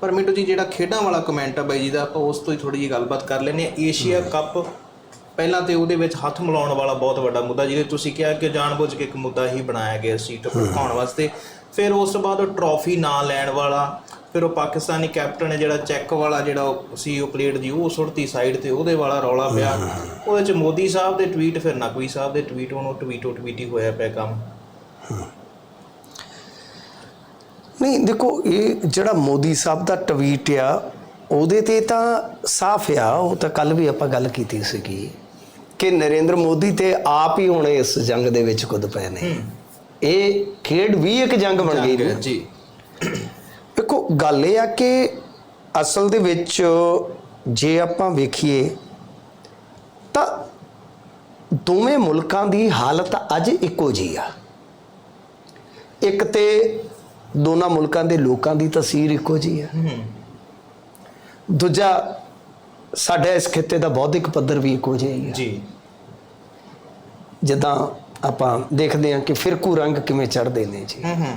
ਪਰ ਮਿੰਟੂ ਜੀ ਜਿਹੜਾ ਖੇਡਾਂ ਵਾਲਾ ਕਮੈਂਟ ਆ ਬਾਈ ਜੀ ਦਾ ਆਪਾਂ ਉਸ ਤੋਂ ਹੀ ਥੋੜੀ ਜਿਹੀ ਗੱਲਬਾਤ ਕਰ ਲੈਂਦੇ ਆ ਏਸ਼ੀਆ ਕੱਪ ਪਹਿਲਾਂ ਤੇ ਉਹਦੇ ਵਿੱਚ ਹੱਥ ਮਿਲਾਉਣ ਵਾਲਾ ਬਹੁਤ ਵੱਡਾ ਮੁੱਦਾ ਜਿਹਦੇ ਤੁਸੀਂ ਕਿਹਾ ਕਿ ਜਾਣਬੁੱਝ ਕੇ ਇੱਕ ਮੁੱਦਾ ਹੀ ਬਣਾਇਆ ਗਿਆ ਸੀ ਟਪਕਾਉਣ ਵਾਸਤੇ। ਫਿਰ ਉਸ ਤੋਂ ਬਾਅਦ ਉਹ ਟਰੋਫੀ ਨਾ ਲੈਣ ਵਾਲਾ ਫਿਰ ਉਹ ਪਾਕਿਸਤਾਨੀ ਕੈਪਟਨ ਹੈ ਜਿਹੜਾ ਚੈੱਕ ਵਾਲਾ ਜਿਹੜਾ ਉਹ ਸੀ ਉਹ ਪਲੇਟ ਦੀ ਉਹ ਸੁੱਟਤੀ ਸਾਈਡ ਤੇ ਉਹਦੇ ਵਾਲਾ ਰੌਲਾ ਪਿਆ। ਉਹਦੇ ਚ ਮੋਦੀ ਸਾਹਿਬ ਦੇ ਟਵੀਟ ਫਿਰ ਨਕਵੀ ਸਾਹਿਬ ਦੇ ਟਵੀਟ ਉਹਨੂੰ ਟਵੀਟੋ ਟਵੀਟੀ ਹੋਇਆ ਪਿਆ ਕੰਮ। ਨਹੀਂ ਦੇਖੋ ਇਹ ਜਿਹੜਾ ਮੋਦੀ ਸਾਹਿਬ ਦਾ ਟਵੀਟ ਆ ਉਹਦੇ ਤੇ ਤਾਂ ਸਾਫ਼ ਆ ਉਹ ਤਾਂ ਕੱਲ ਵੀ ਆਪਾਂ ਗੱਲ ਕੀਤੀ ਸੀਗੀ ਕਿ ਨਰਿੰਦਰ ਮੋਦੀ ਤੇ ਆਪ ਹੀ ਹੁਣ ਇਸ ਜੰਗ ਦੇ ਵਿੱਚ ਕੁੱਦ ਪਏ ਨੇ। ਇਹ ਖੇਡ ਵੀ ਇੱਕ ਜੰਗ ਬਣ ਗਈ ਨਾ। ਜੀ। ਦੇਖੋ ਗੱਲ ਇਹ ਆ ਕਿ ਅਸਲ ਦੇ ਵਿੱਚ ਜੇ ਆਪਾਂ ਵੇਖੀਏ ਤਾਂ ਦੋਵੇਂ ਮੁਲਕਾਂ ਦੀ ਹਾਲਤ ਅੱਜ ਇੱਕੋ ਜਿਹੀ ਆ। ਇੱਕ ਤੇ ਦੋਨਾਂ ਮੁਲਕਾਂ ਦੇ ਲੋਕਾਂ ਦੀ ਤਸਵੀਰ ਇੱਕੋ ਜਿਹੀ ਆ ਹੂੰ। ਦੂਜਾ ਸਾਡੇ ਇਸ ਖਿੱਤੇ ਦਾ ਬੌਧਿਕ ਪੱਧਰ ਵੀ ਇੱਕੋ ਜਿਹਾ ਹੀ ਆ ਜੀ। ਜਿੱਦਾਂ ਆਪਾਂ ਦੇਖਦੇ ਹਾਂ ਕਿ ਫਿਰਕੂ ਰੰਗ ਕਿਵੇਂ ਚੜਦੇ ਨੇ ਜੀ। ਹੂੰ ਹੂੰ।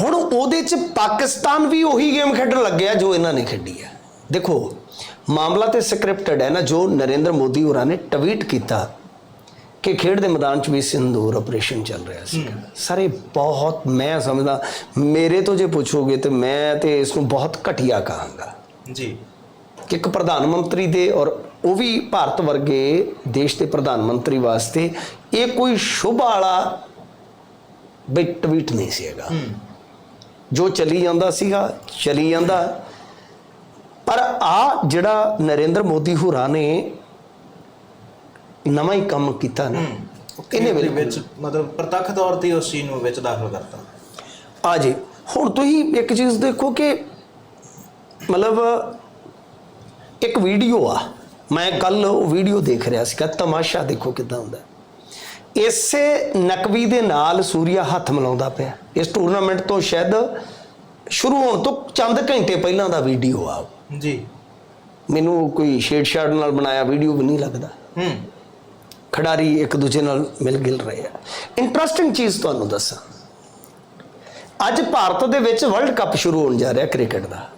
ਹੁਣ ਉਹਦੇ ਚ ਪਾਕਿਸਤਾਨ ਵੀ ਉਹੀ ਗੇਮ ਖੇਡਣ ਲੱਗਿਆ ਜੋ ਇਹਨਾਂ ਨੇ ਖੇਡੀ ਹੈ। ਦੇਖੋ ਮਾਮਲਾ ਤੇ ਸਕ੍ਰਿਪਟਡ ਹੈ ਨਾ ਜੋ ਨਰਿੰਦਰ ਮੋਦੀ ਹੋਰਾਂ ਨੇ ਟਵੀਟ ਕੀਤਾ। ਕਿ ਖੇਡ ਦੇ ਮੈਦਾਨ 'ਚ ਵੀ ਸਿੰਦੂਰ ਆਪਰੇਸ਼ਨ ਚੱਲ ਰਿਹਾ ਸੀ। ਸਾਰੇ ਬਹੁਤ ਮੈਂ ਸਮਝਦਾ ਮੇਰੇ ਤੋਂ ਜੇ ਪੁੱਛੋਗੇ ਤੇ ਮੈਂ ਤੇ ਇਸ ਨੂੰ ਬਹੁਤ ਘਟੀਆ ਕਹਾਂਗਾ। ਜੀ। ਕਿ ਇੱਕ ਪ੍ਰਧਾਨ ਮੰਤਰੀ ਦੇ ਔਰ ਉਹ ਵੀ ਭਾਰਤ ਵਰਗੇ ਦੇਸ਼ ਦੇ ਪ੍ਰਧਾਨ ਮੰਤਰੀ ਵਾਸਤੇ ਇਹ ਕੋਈ ਸ਼ੁਭ ਵਾਲਾ ਬਈ ਟਵੀਟ ਨਹੀਂ ਸੀ ਹੈਗਾ। ਹੂੰ। ਜੋ ਚੱਲੀ ਜਾਂਦਾ ਸੀਗਾ ਚਲੀ ਜਾਂਦਾ। ਪਰ ਆ ਜਿਹੜਾ ਨਰਿੰਦਰ ਮੋਦੀ ਹੋਰਾਂ ਨੇ ਨਵਾਂ ਹੀ ਕੰਮ ਕੀਤਾ ਨਾ। ਇਹਨੇ ਇਹਨੇ ਵਿੱਚ ਮਤਲਬ ਪ੍ਰਤੱਖ ਤੌਰ ਤੇ ਉਸ ਚੀਜ਼ ਨੂੰ ਵਿੱਚ ਦਾਖਲ ਕਰਤਾ? ਆ ਜੀ ਹੁਣ ਤੁਸੀਂ ਇੱਕ ਚੀਜ਼ ਦੇਖੋ ਕਿ ਮਤਲਬ ਇੱਕ ਵੀਡੀਓ ਆ। ਮੈਂ ਕੱਲ ਉਹ ਵੀਡੀਓ ਦੇਖ ਰਿਹਾ ਸੀਗਾ ਤਮਾਸ਼ਾ ਦੇਖੋ ਕਿਦਾਂ ਹੁੰਦਾ ਇਸੇ ਨਕਵੀ ਦੇ ਨਾਲ ਸੂਰਿਆ ਹੱਥ ਮਿਲਾਉਂਦਾ ਪਿਆ। ਇਸ ਟੂਰਨਾਮੈਂਟ ਤੋਂ ਸ਼ਾਇਦ ਸ਼ੁਰੂ ਹੋਣ ਤੋਂ ਚੰਦ ਘੰਟੇ ਪਹਿਲਾਂ ਦਾ ਵੀਡੀਓ ਆ ਜੀ। ਮੈਨੂੰ ਕੋਈ ਛੇੜਛਾੜ ਨਾਲ ਬਣਾਇਆ ਵੀਡੀਓ ਵੀ ਨਹੀਂ ਲੱਗਦਾ। ਹੂੰ। ਖਿਡਾਰੀ ਇੱਕ ਦੂਜੇ ਨਾਲ ਮਿਲ ਗਿਲ ਰਹੇ ਆ। ਇੰਟਰਸਟਿੰਗ ਚੀਜ਼ ਤੁਹਾਨੂੰ ਦੱਸਾਂ। ਅੱਜ ਭਾਰਤ ਦੇ ਵਿੱਚ ਵਰਲਡ ਕੱਪ ਸ਼ੁਰੂ ਹੋਣ ਜਾ ਰਿਹਾ ਕ੍ਰਿਕਟ ਦਾ।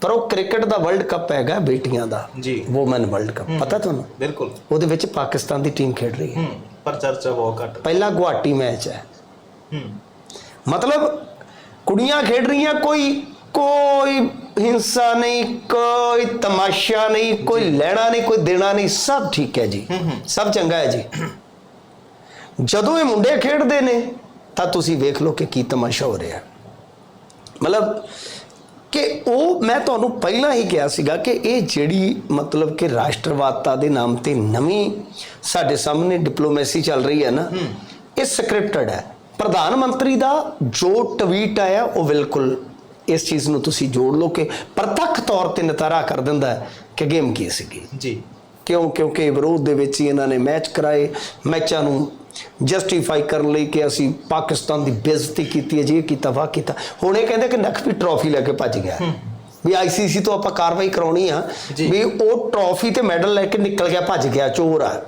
ਪਰ ਉਹ ਕ੍ਰਿਕਟ ਦਾ ਵਰਲਡ ਕੱਪ ਹੈਗਾ ਬੇਟੀਆਂ ਦਾ। ਜੀ। ਵੂਮਨ ਵਰਲਡ ਕੱਪ ਪਤਾ ਤੁਹਾਨੂੰ? ਬਿਲਕੁਲ। ਉਹਦੇ ਵਿੱਚ ਪਾਕਿਸਤਾਨ ਦੀ ਟੀਮ ਖੇਡ ਰਹੀ ਹੈ। ਪਰ ਚਰਚਾ ਬਹੁਤ ਘੱਟ। ਪਹਿਲਾ ਗੁਹਾਟੀ ਮੈਚ ਹੈ। ਹੂੰ। ਮਤਲਬ ਕੁੜੀਆਂ ਖੇਡ ਰਹੀਆਂ ਕੋਈ ਕੋਈ ਹਿੰਸਾ ਨਹੀਂ ਕੋਈ ਤਮਾਸ਼ਾ ਨਹੀਂ ਕੋਈ ਲੈਣਾ ਨਹੀਂ ਕੋਈ ਦੇਣਾ ਨਹੀਂ ਸਭ ਠੀਕ ਹੈ ਜੀ। ਸਭ ਚੰਗਾ ਹੈ ਜੀ। ਜਦੋਂ ਇਹ ਮੁੰਡੇ ਖੇਡਦੇ ਨੇ ਤਾਂ ਤੁਸੀਂ ਵੇਖ ਲਓ ਕਿ ਕੀ ਤਮਾਸ਼ਾ ਹੋ ਰਿਹਾ। ਮਤਲਬ ਕਿ ਉਹ ਮੈਂ ਤੁਹਾਨੂੰ ਪਹਿਲਾਂ ਹੀ ਕਿਹਾ ਸੀਗਾ ਕਿ ਇਹ ਜਿਹੜੀ ਮਤਲਬ ਕਿ ਰਾਸ਼ਟਰਵਾਦਤਾ ਦੇ ਨਾਮ ਤੇ ਨਵੀਂ ਸਾਡੇ ਸਾਹਮਣੇ ਡਿਪਲੋਮੇਸੀ ਚੱਲ ਰਹੀ ਹੈ ਨਾ ਇਹ ਸਕ੍ਰਿਪਟਡ ਹੈ। ਪ੍ਰਧਾਨ ਮੰਤਰੀ ਦਾ ਜੋ ਟਵੀਟ ਆਇਆ ਉਹ ਬਿਲਕੁਲ ਇਸ ਚੀਜ਼ ਨੂੰ ਤੁਸੀਂ ਜੋੜ ਲਓ ਕਿ ਪ੍ਰਤੱਖ ਤੌਰ ਤੇ ਨਤਾਰਾ ਕਰ ਦਿੰਦਾ ਕਿ ਗੇਮ ਕੀ ਸੀਗੀ। ਜੀ। ਕਿਉਂ? ਕਿਉਂਕਿ ਵਿਰੋਧ ਦੇ ਵਿੱਚ ਹੀ ਇਹਨਾਂ ਨੇ ਮੈਚ ਕਰਾਏ। ਮੈਚਾਂ ਨੂੰ ਜਸਟੀਫਾਈ ਕਰਨ ਲਈ ਕਿ ਅਸੀਂ ਪਾਕਿਸਤਾਨ ਦੀ ਬੇਇੱਜ਼ਤੀ ਕੀਤੀ ਹੈ ਜੀ ਇਹ ਕੀਤਾ ਵਾਹ ਕੀਤਾ। ਹੁਣ ਇਹ ਕਹਿੰਦੇ ਕਿ ਨਕਵੀ ਟਰੋਫੀ ਲੈ ਕੇ ਭੱਜ ਗਿਆ। ਵੀ ਆਈਸੀਸੀ ਤੋਂ ਆਪਾਂ ਕਾਰਵਾਈ ਕਰਾਉਣੀ ਆ। ਵੀ ਉਹ ਟਰੋਫੀ ਤੇ ਮੈਡਲ ਲੈ ਕੇ ਨਿਕਲ ਗਿਆ ਭੱਜ ਗਿਆ ਚੋਰ ਆ।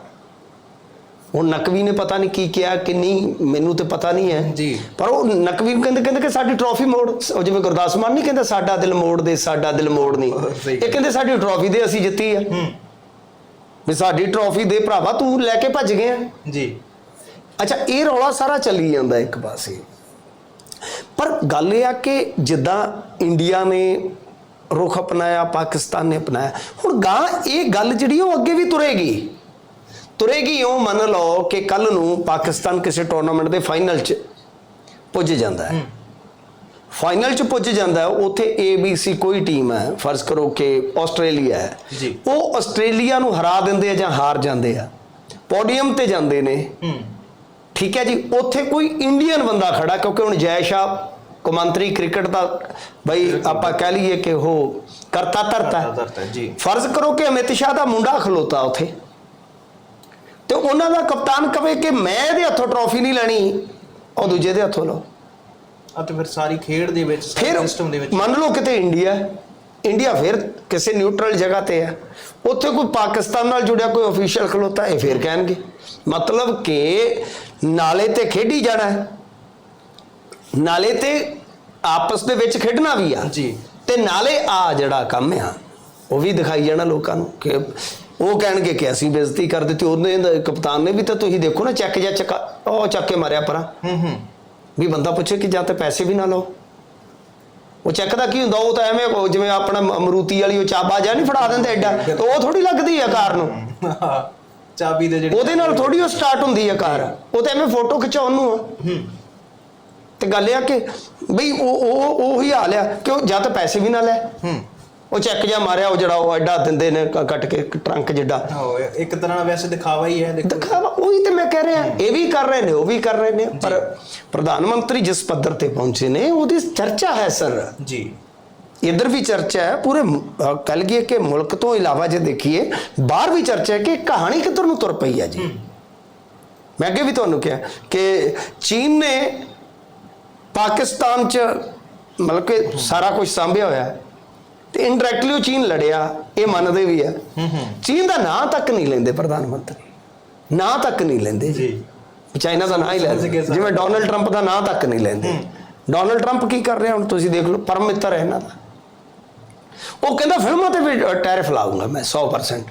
ਉਹ ਨਕਵੀ ਨੇ ਪਤਾ ਨਹੀਂ ਕੀ ਕਿਹਾ ਕਿ ਨਹੀਂ ਮੈਨੂੰ ਤੇ ਪਤਾ ਨਹੀਂ ਹੈ। ਜੀ। ਪਰ ਉਹ ਨਕਵੀ ਕਹਿੰਦੇ ਕਹਿੰਦੇ ਕਿ ਸਾਡੀ ਟਰੋਫੀ ਮੋੜ ਉਹ ਜਿਵੇਂ ਗੁਰਦਾਸ ਮਾਨ ਨਹੀਂ ਕਹਿੰਦਾ ਸਾਡਾ ਦਿਲ ਮੋੜ ਦੇ ਸਾਡਾ ਦਿਲ ਮੋੜ ਨਹੀਂ। ਇਹ ਕਹਿੰਦੇ ਸਾਡੀ ਟਰੋਫੀ ਦੇ ਅਸੀਂ ਜਿੱਤੀ ਆ। ਹੂੰ। ਵੀ ਸਾਡੀ ਟਰੋਫੀ ਦੇ ਭਰਾਵਾ ਤੂੰ ਲੈ ਕੇ ਭੱਜ ਗਿਆ। ਜੀ। ਅੱਛਾ ਇਹ ਰੌਲਾ ਸਾਰਾ ਚੱਲੀ ਜਾਂਦਾ ਇੱਕ ਪਾਸੇ। ਪਰ ਗੱਲ ਇਹ ਆ ਕਿ ਜਿੱਦਾਂ ਇੰਡੀਆ ਨੇ ਰੁਖ ਅਪਣਾਇਆ ਪਾਕਿਸਤਾਨ ਨੇ ਅਪਣਾਇਆ ਹੁਣ ਗਾਂ ਇਹ ਗੱਲ ਜਿਹੜੀ ਉਹ ਅੱਗੇ ਵੀ ਤੁਰੇਗੀ। ਤੁਰੇਗੀ ਉਹ ਮੰਨ ਲਓ ਕਿ ਕੱਲ ਨੂੰ ਪਾਕਿਸਤਾਨ ਕਿਸੇ ਟੂਰਨਾਮੈਂਟ ਦੇ ਫਾਈਨਲ 'ਚ ਪੁੱਜ ਜਾਂਦਾ ਹੈ। ਫਾਈਨਲ 'ਚ ਪੁੱਜ ਜਾਂਦਾ ਹੈ ਉੱਥੇ ABC ਕੋਈ ਟੀਮ ਹੈ ਫਰਜ਼ ਕਰੋ ਕਿ ਆਸਟ੍ਰੇਲੀਆ ਹੈ। ਉਹ ਆਸਟ੍ਰੇਲੀਆ ਨੂੰ ਹਰਾ ਦਿੰਦੇ ਆ ਜਾਂ ਹਾਰ ਜਾਂਦੇ ਆ। ਪੋਡੀਅਮ ਤੇ ਜਾਂਦੇ ਨੇ। ਠੀਕ ਹੈ ਜੀ ਉੱਥੇ ਕੋਈ ਇੰਡੀਅਨ ਬੰਦਾ ਖੜਾ ਕਿਉਂਕਿ ਹੁਣ ਜੈ ਸ਼ਾਹ ਕੌਮਾਂਤਰੀ ਕ੍ਰਿਕਟ ਦਾ ਬਈ ਆਪਾਂ ਕਹਿ ਲਈਏ ਕਿ ਉਹ ਕਰਤਾ ਧਰਤਾ ਜੀ। ਫਰਜ਼ ਕਰੋ ਕਿ ਅਮਿਤ ਸ਼ਾਹ ਦਾ ਮੁੰਡਾ ਖਲੋਤਾ ਉੱਥੇ। ਤੇ ਉਹਨਾਂ ਦਾ ਕਪਤਾਨ ਕਵੇ ਕਿ ਮੈਂ ਇਹਦੇ ਹੱਥੋਂ ਟਰੋਫੀ ਨਹੀਂ ਲੈਣੀ ਉਹ ਦੂਜੇ ਦੇ ਹੱਥੋਂ ਲਓ। ਅਤੇ ਫਿਰ ਸਾਰੀ ਖੇਡ ਦੇ ਵਿੱਚ ਫਿਰ ਸਿਸਟਮ ਦੇ ਵਿੱਚ। ਮੰਨ ਲਓ ਕਿਤੇ ਇੰਡੀਆ। ਇੰਡੀਆ ਫਿਰ ਕਿਸੇ ਨਿਊਟਰਲ ਜਗ੍ਹਾ ਤੇ ਹੈ। ਉੱਥੇ ਕੋਈ ਪਾਕਿਸਤਾਨ ਨਾਲ ਜੁੜਿਆ ਕੋਈ ਅਫੀਸ਼ੀਅਲ ਖਲੋਤਾ ਹੈ ਫਿਰ ਕਹਿਣਗੇ। ਮਤਲਬ ਕਿ ਨਾਲੇ ਤੇ ਖੇਡੀ ਜਾਣਾ ਹੈ। ਨਾਲੇ ਤੇ ਆਪਸ ਦੇ ਵਿੱਚ ਖੇਡਣਾ ਵੀ ਆ। ਜੀ। ਤੇ ਤੇ ਨਾਲੇ ਆ ਜਿਹੜਾ ਕੰਮ ਆ ਉਹ ਵੀ ਦਿਖਾਈ ਜਾਣਾ ਲੋਕਾਂ ਨੂੰ ਕਿ ਉਹ ਕਹਿਣਗੇ ਕਿ ਅਸੀਂ ਬੇਇੱਜ਼ਤੀ ਕਰ ਦਿੱਤੀ। ਉਹਨੇ ਕਪਤਾਨ ਨੇ ਵੀ ਤਾਂ ਤੁਸੀਂ ਦੇਖੋ ਨਾ ਚੱਕ ਜਾਂ ਚੱਕਾ ਉਹ ਚੱਕ ਕੇ ਮਾਰਿਆ ਪਰਾਂ। ਹੂੰ ਹੂੰ। ਵੀ ਬੰਦਾ ਪੁੱਛੇ ਕਿ ਜਾਂ ਤੇ ਪੈਸੇ ਵੀ ਨਾ ਲਓ। ਉਹ ਚੈੱਕ ਦਾ ਕੀ ਹੁੰਦਾ? ਉਹ ਤਾਂ ਐਵੇਂ ਜਿਵੇਂ ਆਪਣਾ ਅਮਰੂਤੀ ਵਾਲੀ ਉਹ ਚਾਬਾ ਜਾਂ ਨਹੀਂ ਫੜਾ ਦਿੰਦੇ ਐਡਾ। ਤੇ ਉਹ ਥੋੜੀ ਲੱਗਦੀ ਆ ਕਾਰ ਨੂੰ। ਚਾਬੀ ਦੇ ਜਿਹੜੇ ਉਹਦੇ ਨਾਲ ਥੋੜੀ ਉਹ ਸਟਾਰਟ ਹੁੰਦੀ ਆ ਕਾਰ। ਉਹ ਤਾਂ ਐਵੇਂ ਫੋਟੋ ਖਿਚਾਉਣ ਨੂੰ ਆ। ਹੂੰ। ਤੇ ਗੱਲ ਇਹ ਆ ਕਿ ਬਈ ਉਹ ਉਹ ਉਹ ਹੀ ਹਾਲ ਆ ਕਿ ਉਹ ਜਾਂ ਤਾਂ ਪੈਸੇ ਵੀ ਨਾ ਲੈ। ਹੂੰ। ਉਹ ਚੈੱਕ ਜਾਂ ਮਾਰਿਆ ਉਹ ਜਿਹੜਾ ਉਹ ਐਡਾ ਦਿੰਦੇ ਨੇ ਕ- ਕੱਟ ਕੇ ਟਰੰਕ ਜਿੱਡਾ। ਹੋ ਇੱਕ ਤਰ੍ਹਾਂ ਨਾਲ ਵੈਸੇ ਦਿਖਾਵਾ ਹੀ ਹੈ ਦੇਖੋ। ਦਿਖਾਵਾ ਉਹੀ ਤੇ ਮੈਂ ਕਹਿ ਰਿਹਾ ਇਹ ਵੀ ਕਰ ਰਹੇ ਨੇ ਉਹ ਵੀ ਕਰ ਰਹੇ ਨੇ। ਪਰ ਪ੍ਰਧਾਨ ਮੰਤਰੀ ਜਿਸ ਪੱਧਰ ਤੇ ਪਹੁੰਚੇ ਨੇ ਉਹਦੀ ਚਰਚਾ ਹੈ ਸਰ। ਜੀ। ਇਧਰ ਵੀ ਚਰਚਾ ਹੈ ਪੂਰੇ ਕੱਲ ਗਏ ਕਿ ਮੁਲਕ ਤੋਂ ਇਲਾਵਾ ਜੇ ਦੇਖੀਏ ਬਾਹਰ ਵੀ ਚਰਚਾ ਹੈ ਕਿ ਕਹਾਣੀ ਕਿੱਧਰ ਨੂੰ ਤੁਰ ਪਈ ਹੈ ਜੀ। ਮੈਂ ਅੱਗੇ ਵੀ ਤੁਹਾਨੂੰ ਕਿਹਾ ਕਿ ਚੀਨ ਨੇ ਪਾਕਿਸਤਾਨ ਚ ਮਤਲਬ ਕਿ ਸਾਰਾ ਕੁਝ ਸਾਂਭਿਆ ਹੋਇਆ ਹੈ। ਤੇ ਇਨਡਾਇਰੈਕਟਲੀ ਉਹ ਚੀਨ ਲੜਿਆ ਇਹ ਮੰਨਦੇ ਵੀ ਹੈ ਚੀਨ ਦਾ ਨਾਂ ਤੱਕ ਨਹੀਂ ਲੈਂਦੇ ਪ੍ਰਧਾਨ ਮੰਤਰੀ। ਨਾਂ ਤੱਕ ਨਹੀਂ ਲੈਂਦੇ ਜੀ। ਚਾਈਨਾ ਦਾ ਨਾਂ ਹੀ ਲੈਂਦੇ। ਜਿਵੇਂ ਡੋਨਲਡ ਟਰੰਪ ਦਾ ਨਾਂ ਤੱਕ ਨਹੀਂ ਲੈਂਦੇ। ਡੋਨਲਡ ਟਰੰਪ ਕੀ ਕਰ ਰਿਹਾ ਹੁਣ ਤੁਸੀਂ ਦੇਖ ਲਓ ਪਰਮ ਮਿੱਤਰ ਹੈ ਇਹਨਾਂ ਦਾ। ਉਹ ਕਹਿੰਦਾ ਫਿਲਮਾਂ ਤੇ ਵੀ ਟੈਰਿਫ ਲਾਉਂਗਾ ਮੈਂ 100%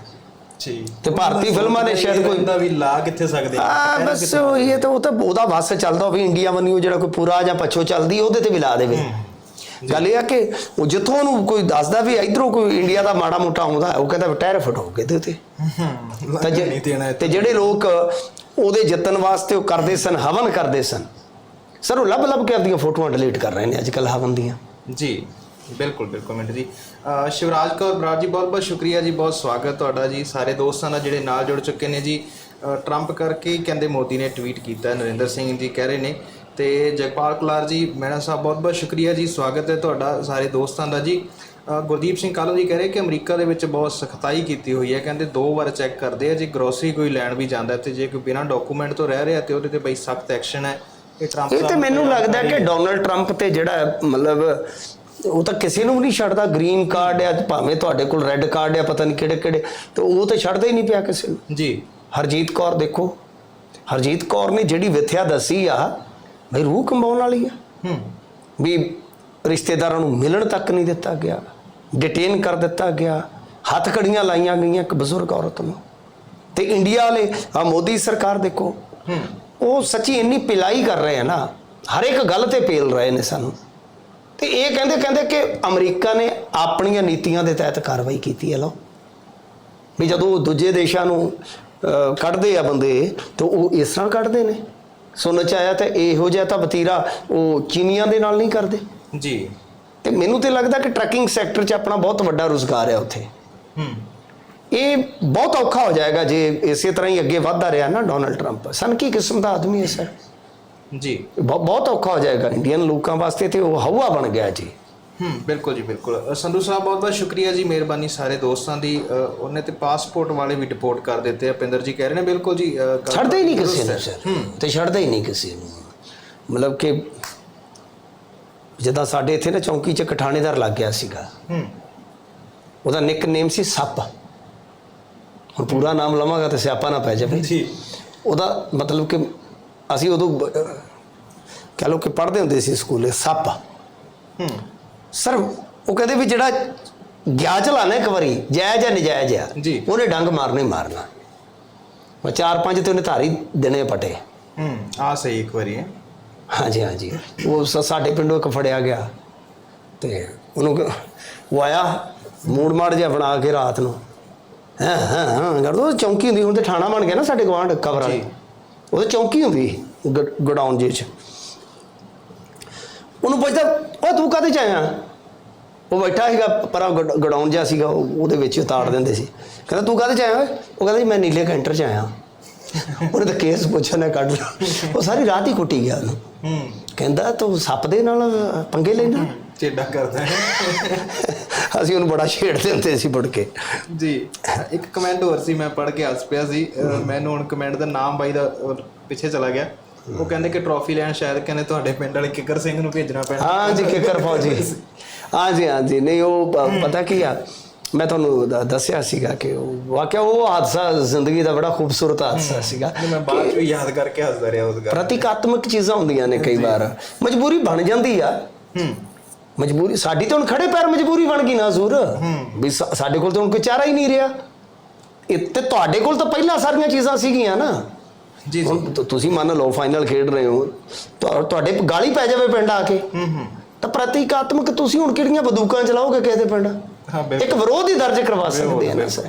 ਜੀ। ਤੇ ਭਾਰਤੀ ਫਿਲਮਾਂ ਨੇ ਸ਼ਾਇਦ ਕੋਈ- ਦਾ ਵੀ ਲਾ ਕਿੱਥੇ ਸਕਦੇ? ਆ? ਆ ਬਸ ਕਿੱਥੇ ਉਹੀ ਹੈ ਤਾਂ ਉਹ ਤਾਂ ਉਹਦਾ ਵਸ ਚੱਲਦਾ ਵੀ ਇੰਡੀਆ ਵਨੀ ਉਹ ਜਿਹੜਾ ਕੋਈ ਪੂਰਾ ਜਾਂ ਪੱਛੋ ਚੱਲਦੀ ਉਹਦੇ ਤੇ ਵੀ ਲਾ ਦੇਵੇ। ਗੱਲ ਇਹ ਆ ਕਿ ਉਹ ਜਿੱਥੋਂ ਉਹਨੂੰ ਕੋਈ ਦੱਸਦਾ ਵੀ ਇਧਰੋਂ ਕੋਈ ਇੰਡੀਆ ਦਾ ਮਾੜਾ ਮੋਟਾ ਆਉਂਦਾ ਉਹ ਕਹਿੰਦਾ ਇਹਦੇ ਤੇ ਹੂੰ ਤਾਂ ਜੇ- ਨਹੀਂ ਦੇਣਾ ਤੇ। ਜਿਹੜੇ ਲੋਕ ਉਹਦੇ ਜਿੱਤਣ ਵਾਸਤੇ ਉਹ ਕਰਦੇ ਸਨ ਹਵਨ ਕਰਦੇ ਸਨ ਸਰ ਉਹ ਲੱਭ ਲੱਭ ਕੇ ਫੋਟੋਆਂ ਡਿਲੀਟ ਕਰ ਰਹੇ ਨੇ ਅੱਜ ਕੱਲ ਹਵਨ ਦੀਆਂ। ਜੀ ਬਿਲਕੁਲ ਬਿਲਕੁਲ ਮਿੰਟ ਜੀ। ਸ਼ਿਵਰਾਜ ਕੌਰ ਬਰਾੜ ਜੀ ਬਹੁਤ ਬਹੁਤ ਸ਼ੁਕਰੀਆ ਜੀ ਬਹੁਤ ਸਵਾਗਤ ਤੁਹਾਡਾ ਜੀ। ਸਾਰੇ ਦੋਸਤਾਂ ਦਾ ਜਿਹੜੇ ਨਾਲ ਜੁੜ ਚੁੱਕੇ ਨੇ ਜੀ। ਟਰੰਪ ਕਰਕੇ ਕਹਿੰਦੇ ਮੋਦੀ ਨੇ ਟਵੀਟ ਕੀਤਾ ਨਰਿੰਦਰ ਸਿੰਘ ਜੀ ਕਹਿ ਰਹੇ ਨੇ ਤੇ ਜਗਪਾਲ ਕਲਾਰ ਜੀ ਮੈਣਾ ਸਾਹਿਬ ਬਹੁਤ ਬਹੁਤ ਸ਼ੁਕਰੀਆ ਜੀ ਸਵਾਗਤ ਹੈ ਤੁਹਾਡਾ ਸਾਰੇ ਦੋਸਤਾਂ ਦਾ ਜੀ। ਗੁਰਦੀਪ ਸਿੰਘ ਕਾਲੋ ਜੀ ਕਹਿ ਰਹੇ ਕਿ ਅਮਰੀਕਾ ਦੇ ਵਿੱਚ ਬਹੁਤ ਸਖਤਾਈ ਕੀਤੀ ਹੋਈ ਹੈ ਕਹਿੰਦੇ ਦੋ ਵਾਰ ਚੈੱਕ ਕਰਦੇ ਆ ਜੇ ਗਰੋਸਰੀ ਕੋਈ ਲੈਣ ਵੀ ਜਾਂਦਾ ਤੇ ਜੇ ਕੋਈ ਬਿਨਾਂ ਡਾਕੂਮੈਂਟ ਤੋਂ ਰਹਿ ਰਿਹਾ ਤੇ ਉਹਦੇ ਤੇ ਬਈ ਸਖਤ ਐਕਸ਼ਨ ਹੈ ਇਹ ਟਰੰਪ ਇਹ ਤੇ ਮੈਨੂੰ ਲੱਗਦਾ ਕਿ ਡੋਨਲਡ ਟਰੰਪ ਤੇ ਜਿਹੜਾ ਹੈ, ਮਤਲਬ ਉਹ ਤਾਂ ਕਿਸੇ ਨੂੰ ਵੀ ਨਹੀਂ ਛੱਡਦਾ ਗ੍ਰੀਨ ਕਾਰਡ ਆ ਭਾਵੇਂ ਤੁਹਾਡੇ ਕੋਲ ਰੈੱਡ ਕਾਰਡ ਆ ਪਤਾ ਨਹੀਂ ਕਿਹੜੇ ਕਿਹੜੇ ਤੇ ਉਹ ਤੇ ਛੱਡਦਾ ਹੀ ਨਹੀਂ ਪਿਆ ਕਿਸੇ ਨੂੰ। ਜੀ। ਹਰਜੀਤ ਕੌਰ ਦੇਖੋ ਹਰਜੀਤ ਕੌਰ ਨੇ ਜਿਹੜੀ ਵਿਥਿਆ ਦੱਸੀ ਆ ਬਈ ਰੂਹ ਕੰਬਾਉਣ ਵਾਲੀ ਆ। ਹੂੰ। ਵੀ ਰਿਸ਼ਤੇਦਾਰਾਂ ਨੂੰ ਮਿਲਣ ਤੱਕ ਨਹੀਂ ਦਿੱਤਾ ਗਿਆ। ਡਿਟੇਨ ਕਰ ਦਿੱਤਾ ਗਿਆ। ਹੱਥ ਕੜੀਆਂ ਲਾਈਆਂ ਗਈਆਂ ਇੱਕ ਬਜ਼ੁਰਗ ਔਰਤ ਨੂੰ। ਤੇ ਇੰਡੀਆ ਵਾਲੇ ਆ ਮੋਦੀ ਸਰਕਾਰ ਦੇਖੋ ਉਹ ਸੱਚੀ ਇੰਨੀ ਪਿਲਾਈ ਕਰ ਰਹੇ ਆ ਨਾ ਹਰ ਇੱਕ ਗੱਲ ਤੇ ਪੇਲ ਰਹੇ ਨੇ ਸਾਨੂੰ। ਤੇ ਇਹ ਕਹਿੰਦੇ ਕਹਿੰਦੇ ਕਿ ਅਮਰੀਕਾ ਨੇ ਆਪਣੀਆਂ ਨੀਤੀਆਂ ਦੇ ਤਹਿਤ ਕਾਰਵਾਈ ਕੀਤੀ ਹੈ ਲੋ ਵੀ ਜਦੋਂ ਦੂਜੇ ਦੇਸ਼ਾਂ ਨੂੰ ਕੱਢਦੇ ਆ ਬੰਦੇ ਤਾਂ ਉਹ ਇਸ ਤਰ੍ਹਾਂ ਕੱਢਦੇ ਨੇ। ਸੁਣਨ ਚ ਆਇਆ ਤੇ ਇਹੋ ਜਿਹਾ ਤਾਂ ਵਤੀਰਾ ਉਹ ਚੀਨੀਆਂ ਦੇ ਨਾਲ ਨਹੀਂ ਕਰਦੇ? ਜੀ। ਤੇ ਮੈਨੂੰ ਤੇ ਲੱਗਦਾ ਕਿ ਟਰੱਕਿੰਗ ਸੈਕਟਰ 'ਚ ਆਪਣਾ ਬਹੁਤ ਵੱਡਾ ਰੁਜ਼ਗਾਰ ਹੈ ਉੱਥੇ। ਹੂੰ। ਇਹ ਬਹੁਤ ਔਖਾ ਹੋ ਜਾਏਗਾ ਜੇ ਇਸੇ ਤਰ੍ਹਾਂ ਹੀ ਅੱਗੇ ਵਧਦਾ ਰਿਹਾ ਨਾ ਡੋਨਲਡ ਟਰੰਪ। ਸਨ ਕੀ ਕਿਸਮ ਦਾ ਆਦਮੀ ਹੈ ਸਰ? ਜੀ। ਬਹੁਤ ਬਹੁਤ ਔਖਾ ਹੋ ਜਾਏਗਾ। ਇੰਡੀਅਨ ਲੋਕਾਂ ਵਾਸਤੇ ਤੇ ਉਹ ਹਵਾ ਬਣ ਗਿਆ ਜੀ। ਹੂੰ ਬਿਲਕੁਲ ਜੀ ਬਿਲਕੁਲ। ਸੰਧੂ ਸਾਹਿਬ ਬਹੁਤ ਬਹੁਤ ਸ਼ੁਕਰੀਆ ਜੀ ਮਿਹਰਬਾਨੀ ਸਾਰੇ ਦੋਸਤਾਂ ਦੀ। ਉਹਨੇ ਤੇ ਪਾਸਪੋਰਟ ਵਾਲੇ ਵੀ ਡਿਪੋਰਟ ਕਰ ਦਿੱਤੇ ਆ ਪਿੰਦਰ ਜੀ ਕਹਿ ਰਹੇ ਨੇ ਬਿਲਕੁਲ ਜੀ ਛੱਡਦੇ ਹੀ ਨਹੀਂ ਕਿਸੇ ਨੂੰ। ਸਰ। ਤੇ ਛੱਡਦੇ ਹੀ ਨਹੀਂ ਕਿਸੇ ਨੂੰ। ਮਤਲਬ ਕਿ ਜਿੱਦਾਂ ਸਾਡੇ ਇੱਥੇ ਨਾ ਚੌਂਕੀ 'ਚ ਕਠਾਣੇਦਾਰ ਲੱਗ ਗਿਆ ਸੀਗਾ। ਹੂੰ। ਉਹਦਾ ਨਿਕਨੇਮ ਸੀ ਸੱਪ। ਹੁਣ ਪੂਰਾ ਨਾਮ ਲਵਾਂਗਾ ਤੇ ਸਿਆਪਾ ਨਾ ਪੈ ਜਾਵੇ। ਜੀ। ਉਹਦਾ ਮਤਲਬ ਕਿ ਅਸੀਂ ਉਦੋਂ ਕਹਿ ਲਓ ਕਿ ਪੜ੍ਹਦੇ ਹੁੰਦੇ ਸੀ ਸਕੂਲੇ ਸੱਪ। ਹੂੰ। ਸਰ ਉਹ ਕਹਿੰਦੇ ਵੀ ਜਿਹੜਾ ਗਿਆ ਚਲਾਣਾ ਇੱਕ ਵਾਰੀ ਜਾਇਜ਼ ਜਾਂ ਨਜਾਇਜ਼ ਆ ਜੀ। ਉਹਨੇ ਡੰਗ ਮਾਰਨਾ ਮਾਰਨਾ। ਉਹ ਚਾਰ ਪੰਜ ਤੇ ਉਹਨੇ ਧਾਰੀ ਦਿਨੇ ਪਟੇ। ਹੂੰ ਆ ਸਹੀ ਇੱਕ ਵਾਰੀ ਹੈ। ਹਾਂਜੀ ਹਾਂਜੀ। ਉਹ ਸ- ਸਾਡੇ ਪਿੰਡੋਂ ਇੱਕ ਫੜਿਆ ਗਿਆ ਤੇ ਉਹਨੂੰ ਕ- ਉਹ ਆਇਆ ਮੂੜ ਮਾੜ ਜਿਹਾ ਬਣਾ ਕੇ ਰਾਤ ਨੂੰ। ਹਾਂ ਹਾਂ ਹਾਂ ਕਰਦਾ ਉਹ ਚੌਂਕੀ ਹੁੰਦੀ ਹੁਣ ਤੇ ਥਾਣਾ ਬਣ ਗਿਆ ਨਾ ਸਾਡੇ ਗਵਾਂਢ ਕਬਰ ਵਾਲੀ। ਉਹਦੇ ਚੌਂਕੀ ਹੁੰਦੀ ਗਡਾਊਨ ਜੇ ਚ। ਉਹਨੂੰ ਪੁੱਛਦਾ ਉਹ ਤੂੰ ਕਾਹਦੇ ਚ ਆਇਆ? ਉਹ ਬੈਠਾ ਸੀਗਾ ਪਰਾਂ ਗਡਾਊਨ ਜਿਹਾ ਸੀਗਾ ਉਹ- ਉਹਦੇ ਵਿੱਚ ਉਤਾੜ ਦਿੰਦੇ ਸੀ। ਕਹਿੰਦਾ ਤੂੰ ਕਾਹਦੇ ਚ ਆਇਆ ਓਏ? ਉਹ ਕਹਿੰਦਾ ਜੀ ਮੈਂ ਨੀਲੇ ਕੈਂਟਰ ਚ ਆਇਆ। ਉਹਨੇ ਤਾਂ ਕੇਸ ਪੁੱਛਣਾ ਕੱਢ ਲਿਆ। ਉਹ ਸਾਰੀ ਰਾਤ ਹੀ ਕੁੱਟੀ ਗਿਆ ਉਹਨੂੰ। ਹੂੰ। ਕਹਿੰਦਾ ਤੂੰ ਸੱਪ ਦੇ ਨਾਲ ਪੰਗੇ ਲੈਣਾ ਚੇਡਾ ਕਰਦਾ ਹੈ। ਅਸੀਂ ਉਹਨੂੰ ਬੜਾ ਛੇੜਦੇ ਹੁੰਦੇ ਸੀ ਮੁੜ ਕੇ। ਜੀ ਇੱਕ ਕਮੈਂਟ ਹੋਰ ਸੀ ਮੈਂ ਪੜ੍ਹ ਕੇ ਹੱਸ ਪਿਆ ਸੀ। ਮੈਨੂੰ ਹੁਣ ਕਮੈਂਟ ਦਾ ਨਾਮ ਬਾਈ ਦਾ ਪਿੱਛੇ ਚਲਾ ਗਿਆ। ਉਹ ਕਹਿੰਦੇ ਕਿ ਟਰੋਫੀ ਲੈਣ ਸ਼ਾਇਦ ਕਹਿੰਦੇ ਤੁਹਾਡੇ ਪਿੰਡ ਵਾਲੇ ਕਿੱਕਰ ਸਿੰਘ ਨੂੰ ਭੇਜਣਾ ਪੈਣਾ। ਹਾਂ ਜੀ ਕਿਕਰ ਫੌਜੀ ਹਾਂ ਜੀ। ਹਾਂ ਜੀ ਨਹੀਂ ਉਹ ਪਤਾ ਕੀ ਆ? ਮੈਂ ਤੁਹਾਨੂੰ ਦੱਸਿਆ ਸੀਗਾ ਕਿ ਉਹ ਵਾਕਿਆ ਉਹ ਹਾਦਸਾ ਜ਼ਿੰਦਗੀ ਦਾ ਬੜਾ ਖੂਬਸੂਰਤ ਹਾਦਸਾ ਸੀਗਾ। ਮੈਂ ਬਾਅਦ ਚ ਵੀ ਯਾਦ ਕਰਕੇ ਹੱਸਦਾ ਰਿਹਾ ਉਸ ਗੱਲ ਪ੍ਰਤੀਕਾਤਮਕ ਚੀਜ਼ਾਂ ਹੁੰਦੀਆਂ ਨੇ ਕਈ ਵਾਰ। ਮਜਬੂਰੀ ਬਣ ਜਾਂਦੀ ਆ। ਹੂੰ। ਮਜਬੂਰੀ ਸਾਡੀ ਤਾਂ ਹੁਣ ਖੜੇ ਪੈਰ ਮਜਬੂਰੀ ਬਣ ਗਈ ਨਾ ਜ਼ੂਰ ਵੀ ਸਾਡੇ ਕੋਲ ਤਾਂ ਹੁਣ ਕੋਈ ਚਾਰਾ ਹੀ ਨਹੀਂ ਰਿਹਾ। ਤੇ ਤੁਹਾਡੇ ਕੋਲ ਤਾਂ ਪਹਿਲਾਂ ਸਾਰੀਆਂ ਚੀਜ਼ਾਂ ਸੀਗੀਆਂ ਨਾ। ਜੀ ਜੀ। ਤੁਸੀਂ ਮੰਨ ਲਓ ਫਾਈਨਲ ਖੇਡ ਰਹੇ ਹੋ ਤੁਹਾ- ਤੁਹਾਡੇ ਗਾਲੀ ਪੈ ਜਾਵੇ ਪਿੰਡ ਆ ਕੇ। ਹੂੰ ਹੂੰ। ਤਾਂ ਪ੍ਰਤੀਕਾਤਮਕ ਤੁਸੀਂ ਹੁਣ ਕਿਹੜੀਆਂ ਬੰਦੂਕਾਂ ਚਲਾਓਗੇ ਕਿਸੇ ਦੇ ਪਿੰਡ? ਹਾਂ ਇੱਕ ਵਿਰੋਧ ਹੀ ਦਰਜ ਕਰਵਾ ਸਕਦੇ ਆ ਨਾ। ਸਰ।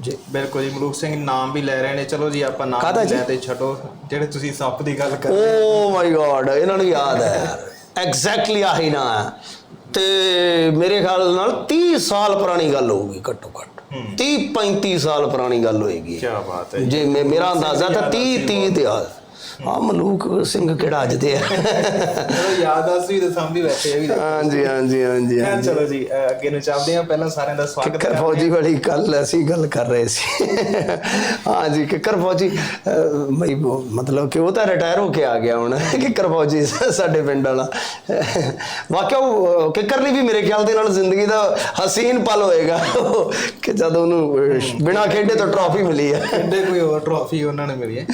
ਜੀ। ਬਿਲਕੁਲ ਜੀ ਮਲੂਕ ਸਿੰਘ ਨਾਮ ਵੀ ਲੈ ਰਹੇ ਨੇ। ਚਲੋ ਜੀ ਆਪਾਂ ਨਾਮ? ਲੈ ਤੇ ਛੱਡੋ। ਜਿਹੜੇ ਤੁਸੀਂ ਸੱਪ ਦੀ ਗੱਲ ਕਰ ਓ ਮਾਈ ਗॉड ਇਹਨਾਂ ਨੂੰ ਯਾਦ ਹੈ। ਐਗਜ਼ੈਕਟਲੀ ਆਹੀ ਨਾ ਤੇ ਮੇਰੇ ਖਿਆਲ ਨਾਲ 30 ਸਾਲ ਪੁਰਾਣੀ ਗੱਲ ਹੋਊਗੀ ਘੱਟੋ ਘੱਟ। 30 35 ਸਾਲ ਪੁਰਾਣੀ ਗੱਲ ਹੋਏਗੀ ਕੀ ਬਾਤ ਹੈ ਜੀ। ਮੇਰਾ ਅੰਦਾਜ਼ਾ ਤਾਂ 30 30 ਤੇ ਆ ਆ ਮਲੂਕ ਸਿੰਘ ਕਿਹੜਾ ਅੱਜ ਦੇ ਆ? ਚਲੋ ਯਾਦ ਆ ਸੀ ਤੇ ਸਾਂਭੀ ਬੈਠੇ ਆ ਵੀ ਹਾਂਜੀ ਹਾਂਜੀ ਹਾਂਜੀ ਚਲੋ ਜੀ ਅੱਗੇ ਨੂੰ ਚੱਲਦੇ ਆ ਪਹਿਲਾਂ ਸਾਰਿਆਂ ਦਾ ਸਵਾਗਤ ਕਰਦੇ ਫੌਜੀ ਵਾਲੀ ਕੱਲ ਅਸੀਂ ਗੱਲ ਕਰ ਰਹੇ ਸੀ। ਹਾਂਜੀ ਕਿੱਕਰ ਫੌਜੀ ਉਹ ਮਤਲਬ ਕਿ ਉਹ ਤਾਂ ਰਿਟਾਇਰ ਹੋ ਕੇ ਆ ਗਿਆ ਹੁਣ। ਕਿੱਕਰ ਫੌਜੀ ਸਾਡੇ ਪਿੰਡ ਵਾਲਾ। ਵਾਕਿਆ ਉਹ ਕਿੱਕਰ ਲਈ ਵੀ ਮੇਰੇ ਖਿਆਲ ਦੇ ਨਾਲ ਜ਼ਿੰਦਗੀ ਦਾ ਹਸੀਨ ਪਲ ਹੋਏਗਾ। ਕਿ ਜਦੋਂ ਉਹਨੂੰ ਬਿਨਾ ਖੇਡੇ ਤੋਂ ਟਰਾਫੀ ਮਿਲੀ ਹੈ ਕਹਿੰਦੇ ਕੋਈ ਹੋਰ ਟਰਾਫੀ ਉਹਨਾਂ ਨੂੰ ਮਿਲੀ ਹੈ।